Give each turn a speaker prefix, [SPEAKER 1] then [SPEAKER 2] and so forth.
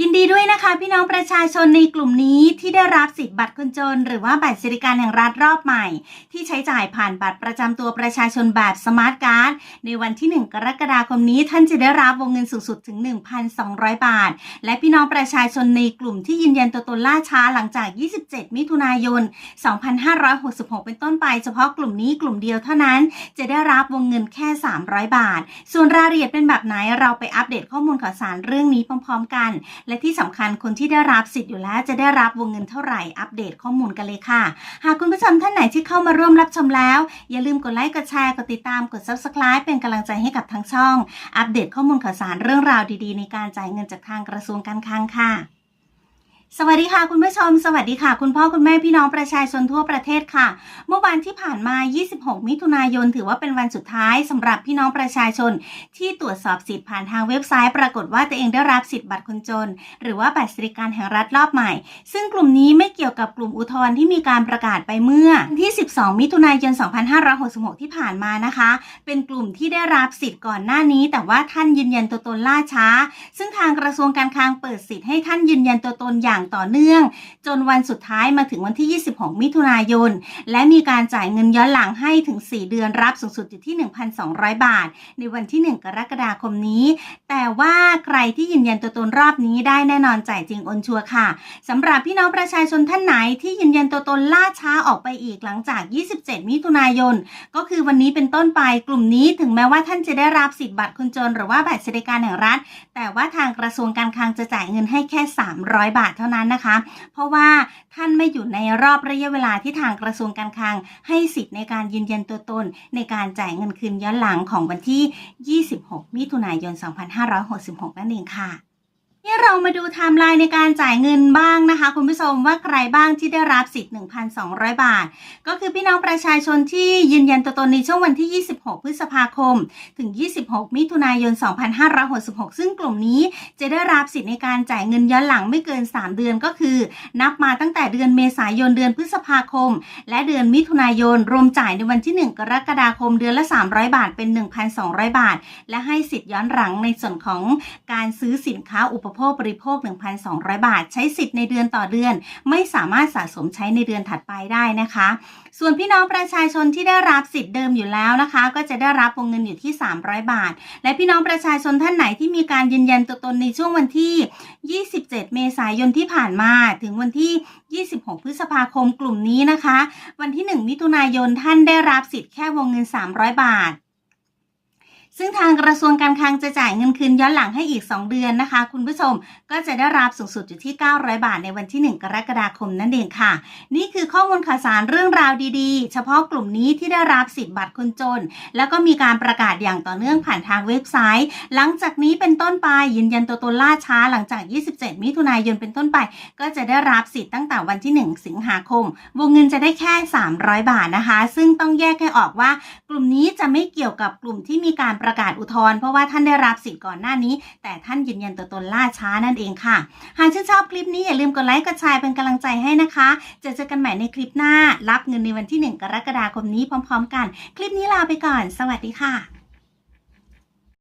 [SPEAKER 1] ยินดีด้วยนะคะ พี่น้องประชาชนในกลุ่มนี้ที่ได้รับสิทธิ์บัตรคนจน หรือว่าบัตรสวัสดิการแห่งรัฐรอบใหม่ ที่ใช้จ่ายผ่านบัตรประจำตัวประชาชนแบบสมาร์ทการ์ดในวันที่ 1 กรกฎาคมนี้ ท่านจะได้รับวงเงินสูงสุดถึง 1,200 บาท และพี่น้องประชาชนในกลุ่มที่ยืนยันตัวตนล่าช้าหลังจาก 27 มิถุนายน 2566 เป็นต้นไป เฉพาะกลุ่มนี้กลุ่มเดียวเท่านั้น จะได้รับวงเงินแค่ 300 บาท ส่วนรายละเอียดเป็นแบบไหนเราไปอัปเดตข้อมูลข่าวสารเรื่องนี้พร้อม ๆ กันและที่สำคัญคนที่ได้รับสิทธิ์อยู่แล้ว จะได้รับวงเงินเท่าไหร่อัปเดตข้อมูลกันเลยค่ะ หากคุณผู้ชมท่านไหนที่เข้ามาร่วมรับชมแล้ว อย่าลืมกดไลค์กดแชร์กดติดตามกด subscribe เป็นกำลังใจให้กับทางช่อง อัปเดตข้อมูลข่าวสารเรื่องราวดีๆ ในการจ่ายเงินจากทางกระทรวงการคลังค่ะ สวัสดีค่ะคุณผู้ชม สวัสดีค่ะ คุณพ่อคุณแม่พี่น้องประชาชนทั่วประเทศค่ะ เมื่อวันที่ผ่านมา 26 มิถุนายน ถือว่าเป็นวันสุดท้ายสำหรับพี่น้องประชาชน ที่ตรวจสอบสิทธิ์ผ่านทางเว็บไซต์ ปรากฏว่าตัวเองได้รับสิทธิ์บัตรคนจน หรือว่าบัตรสวัสดิการแห่งรัฐรอบใหม่ ซึ่งกลุ่มนี้ไม่เกี่ยวกับกลุ่มอุทธรณ์ที่มีการประกาศไปเมื่อที่ 12 มิถุนายน 2566 ที่ผ่านมานะคะ เป็นกลุ่มที่ได้รับสิทธิ์ก่อนหน้านี้ แต่ว่าท่านยืนยันตัวตนล่าช้า ซึ่งทางกระทรวงการคลังเปิดสิทธิ์ให้ท่านยืนยันตัวตนอย่างต่อเนื่อง จนวันสุดท้ายมาถึงวันที่ 26 มิถุนายน และมีการจ่ายเงินย้อนหลังให้ถึง 4 เดือนรับสูงสุดอยู่ที่ 1,200 บาท ในวันที่ 1 กรกฎาคมนี้ แต่ว่าใครที่ยืนยันตัวตนรอบนี้ได้แน่นอนจ่ายจริงโอนชัวค่ะสำหรับพี่น้องประชาชนท่านไหนที่ยืนยันตัวตนล่าช้าออกไปอีกหลังจาก 27 มิถุนายน ก็คือวันนี้เป็นต้นไปกลุ่มนี้ถึงแม้ว่าท่านจะได้รับสิทธิ์บัตรคนจนหรือว่าบัตรสวัสดิการแห่งรัฐ แต่ว่าทางกระทรวงการคลังจะจ่ายเงินให้แค่ 300 บาทเท่านั้นนะคะ เพราะว่าท่านไม่อยู่ในรอบระยะเวลาที่ทางกระทรวงการคลัง ให้สิทธิ์ในการยืนยันตัวตน ในการจ่ายเงินคืนย้อนหลังของวันที่ 26 มิถุนายน 2566 นั่นเองค่ะ นี่เรามาดูไทม์ไลน์ในการจ่ายเงินบ้างนะคะ คุณผู้ชมว่าใครบ้างที่ได้รับสิทธิ์ 1,200 บาท ก็คือพี่น้องประชาชนที่ยืนยันตัวตนในช่วงวันที่ 26 พฤษภาคม ถึง 26 มิถุนายน 2566 ซึ่งกลุ่มนี้จะได้รับสิทธิ์ในการจ่ายเงินย้อนหลังไม่เกิน 3 เดือนก็คือ นับมาตั้งแต่เดือนเมษายนเดือนพฤษภาคม และเดือนมิถุนายนรวมจ่ายในวันที่ 1 กรกฎาคมเดือนละ 300 บาทเป็น 1,200 บาท และให้สิทธิ์ย้อนหลังในส่วนของการซื้อสินค้าอุปโภคบริโภค 1,200 บาท ใช้สิทธิ์ในเดือนต่อเดือน ไม่สามารถสะสมใช้ในเดือนถัดไปได้นะคะ ส่วนพี่น้องประชาชนที่ได้รับสิทธิ์เดิมอยู่แล้วนะคะ ก็จะได้รับวงเงินอยู่ที่ 300 บาท และพี่น้องประชาชนท่านไหนที่มีการยืนยันตัวตนในช่วงวันที่ 27 เมษายนที่ผ่านมาถึงวันที่ 26 พฤษภาคมกลุ่มนี้นะคะ วันที่ 1 มิถุนายนท่านได้รับสิทธิ์แค่วงเงิน 300 บาท ซึ่งทางกระทรวงการคลังจะจ่ายเงินคืนย้อนหลังให้อีก 2 เดือนนะคะ คุณผู้ชมก็จะได้รับสูงสุดอยู่ที่ 900 บาทในวันที่ 1 กรกฎาคมนั่นเองค่ะ นี่คือข้อมูลข่าวสารเรื่องราวดีๆ เฉพาะกลุ่มนี้ที่ได้รับสิทธิ์บัตรคนจน แล้วก็มีการประกาศอย่างต่อเนื่องผ่านทางเว็บไซต์ หลังจากนี้เป็นต้นไปยืนยันตัวตนล่าช้าหลังจาก 27 มิถุนายนเป็นต้นไป ก็จะได้รับสิทธิ์ตั้งแต่วันที่ 1 สิงหาคม วงเงินจะได้แค่ 300 บาทนะคะ ซึ่งต้องแยกให้ออกว่า กลุ่มนี้จะไม่เกี่ยวกับกลุ่มที่มีการประกาศอุทธรณ์เพราะว่าท่านได้รับสิทธิ์ก่อนหน้านี้ แต่ท่านยืนยันตัวตนล่าช้านั่นเองค่ะ หากชื่นชอบคลิปนี้อย่าลืมกดไลค์กดแชร์เป็นกำลังใจให้นะคะจะเจอกันใหม่ในคลิปหน้า รับเงินในวันที่ 1 กรกฎาคมนี้พร้อม ๆ กัน คลิปนี้ลาไปก่อน สวัสดีค่ะ